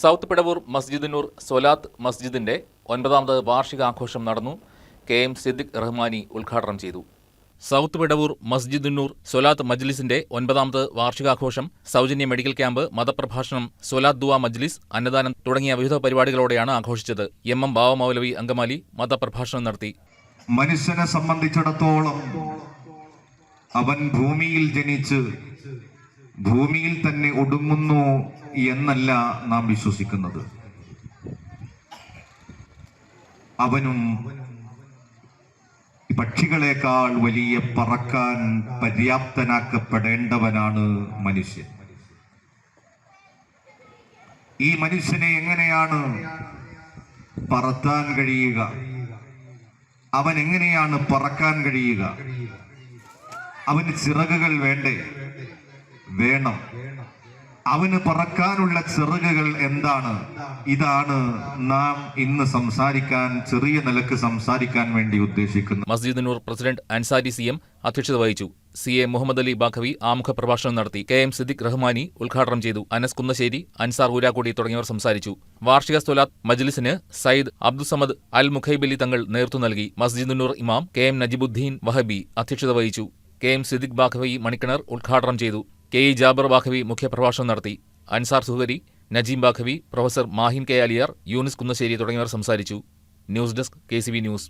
South Pidavoor മസ്ജിദിനൂർ സൊലാത്ത് മസ്ജിദിന്റെ ഒൻപതാമത് വാർഷികാഘോഷം നടന്നു. K M Siddique Rahmani ഉദ്ഘാടനം ചെയ്തു. സൗത്ത് പിടവൂർ മസ്ജിദുന്നൂർ സൊലാത്ത് മജ്ലിസിന്റെ ഒൻപതാമത് വാർഷികാഘോഷം സൗജന്യ മെഡിക്കൽ ക്യാമ്പ് മതപ്രഭാഷണം സൊലാത്ത് ദുവ മജ്ലിസ് അന്നദാനം തുടങ്ങിയ വിവിധ പരിപാടികളോടെയാണ് ആഘോഷിച്ചത്. എം എം ബാവമൗലവി അങ്കമാലി മതപ്രഭാഷണം നടത്തി. മനുഷ്യനെ സംബന്ധിച്ചിടത്തോളം അവൻ ഭൂമിയിൽ ജനിച്ച് ഭൂമിയിൽ തന്നെ ഒടുങ്ങുന്നു എന്നല്ല നാം വിശ്വസിക്കുന്നത്. അവനും പക്ഷികളെക്കാൾ വലിയ പറക്കാൻ പര്യാപ്തനാക്കപ്പെടേണ്ടവനാണ് മനുഷ്യൻ. ഈ മനുഷ്യനെ എങ്ങനെയാണ് പറത്താൻ കഴിയുക? അവൻ എങ്ങനെയാണ് പറക്കാൻ കഴിയുക? അവന് ചിറകുകൾ വേണ്ടേ? വേണം. അവന് പറക്കാനുള്ള ചിറകുകൾ എന്താണ്? ഇതാണ് നാം ഇന്ന് സംസാരിക്കാൻ ചെറിയ നിലയ്ക്ക് സംസാരിക്കാൻ വേണ്ടി ഉദ്ദേശിക്കുന്നത്. Masjid Noor president Ansari C M അധ്യക്ഷത വഹിച്ചു. സി എ മുഹമ്മദ് അലി ബാഖവി ആമുഖ പ്രഭാഷണം നടത്തി. കെ എം സിദ്ദിഖ് റഹ്മാനി ഉദ്ഘാടനം ചെയ്തു. അനസ് കുന്നശ്ശേരി അൻസാർ ഊരാക്കോടി തുടങ്ങിയവർ സംസാരിച്ചു. വാർഷിക സ്വലാത്ത് മജ്ലിസിന് സയ്യിദ് അബ്ദുസമദ് അൽ മുഖൈബലി തങ്ങൾ നേതൃത്വം നൽകി. മസ്ജിദ് നൂർ ഇമാം കെ എം നജിബുദ്ദീൻ വഹബി അധ്യക്ഷത വഹിച്ചു. കെ എം സിദ്ദിഖ് ബാഖവി മണിക്കിണർ ഉദ്ഘാടനം ചെയ്തു. കെ ഇ ജാബർ ബാഖവി മുഖ്യപ്രഭാഷണം നടത്തി. അൻസാർ സുഹരി നജീം ബാഖവി പ്രൊഫസർ മാഹിൻ കെ അലിയാർ യൂനിസ് കുന്നശ്ശേരി തുടങ്ങിയവർ സംസാരിച്ചു. News desk K news.